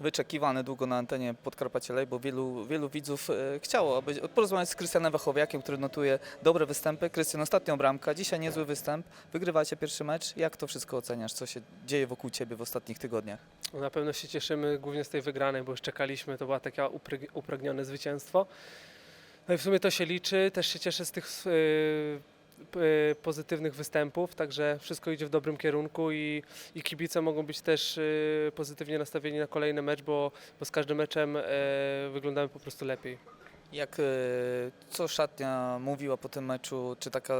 wyczekiwany długo na antenie Podkarpacie Lej, bo wielu, wielu widzów e, chciało porozmawiać z Krystianem Wachowiakiem, który notuje dobre występy. Krystian, ostatnią bramka, dzisiaj niezły występ. Wygrywacie pierwszy mecz. Jak to wszystko oceniasz? Co się dzieje wokół Ciebie w ostatnich tygodniach? Na pewno się cieszymy głównie z tej wygranej, bo już czekaliśmy, to takie upryg- upragnione zwycięstwo. No i w sumie to się liczy, też się cieszę z tych y, y, pozytywnych występów, także wszystko idzie w dobrym kierunku i, i kibice mogą być też y, pozytywnie nastawieni na kolejny mecz, bo, bo z każdym meczem y, wyglądamy po prostu lepiej. Jak, co szatnia mówiła po tym meczu? Czy taka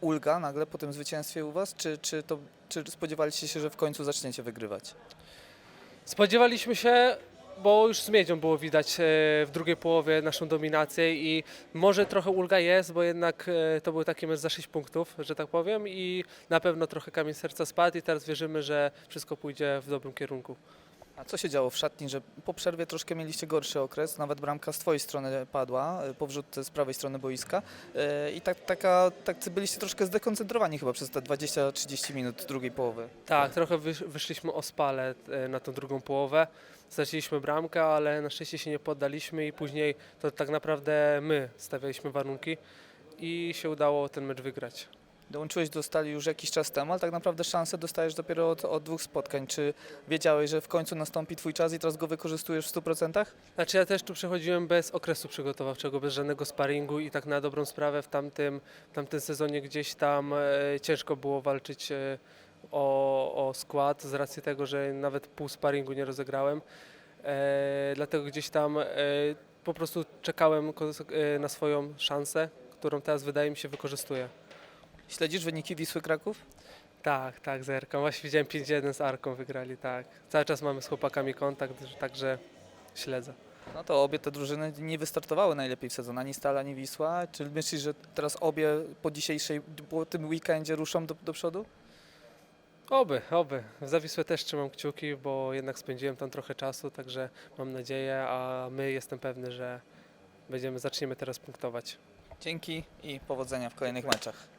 ulga nagle po tym zwycięstwie u Was? Czy, czy, to, czy spodziewaliście się, że w końcu zaczniecie wygrywać? Spodziewaliśmy się, bo już z miedzią było widać e, w drugiej połowie naszą dominację i może trochę ulga jest, bo jednak e, to był taki mecz za 6 punktów, że tak powiem i na pewno trochę kamień serca spadł i teraz wierzymy, że wszystko pójdzie w dobrym kierunku. A co się działo w szatni, że po przerwie troszkę mieliście gorszy okres, nawet bramka z twojej strony padła, e, po z prawej strony boiska e, i tak, taka, tak byliście troszkę zdekoncentrowani chyba przez te 20-30 minut drugiej połowy. Tak, trochę wysz, wyszliśmy o spale e, na tą drugą połowę. Straciliśmy bramkę, ale na szczęście się nie poddaliśmy i później to tak naprawdę my stawialiśmy warunki i się udało ten mecz wygrać. Dołączyłeś do Stali już jakiś czas temu, ale tak naprawdę szansę dostajesz dopiero od, od dwóch spotkań. Czy wiedziałeś, że w końcu nastąpi twój czas i teraz go wykorzystujesz w 100%? Znaczy ja też tu przechodziłem bez okresu przygotowawczego, bez żadnego sparingu i tak na dobrą sprawę w tamtym, w tamtym sezonie gdzieś tam e, ciężko było walczyć e, o, o skład z racji tego, że nawet pół sparingu nie rozegrałem. E, dlatego gdzieś tam e, po prostu czekałem e, na swoją szansę, którą teraz wydaje mi się wykorzystuję. Śledzisz wyniki Wisły Kraków? Tak, tak, zerkam. Właśnie widziałem 5-1 z Arką wygrali, tak. Cały czas mamy z chłopakami kontakt, także śledzę. No to obie te drużyny nie wystartowały najlepiej w sezonie, ani Stal, ani Wisła. Czy myślisz, że teraz obie po dzisiejszej, po tym weekendzie ruszą do, do przodu? Oby, oby. W Zawisłe też trzymam kciuki, bo jednak spędziłem tam trochę czasu, także mam nadzieję, a my jestem pewny, że będziemy, zaczniemy teraz punktować. Dzięki i powodzenia w kolejnych meczach.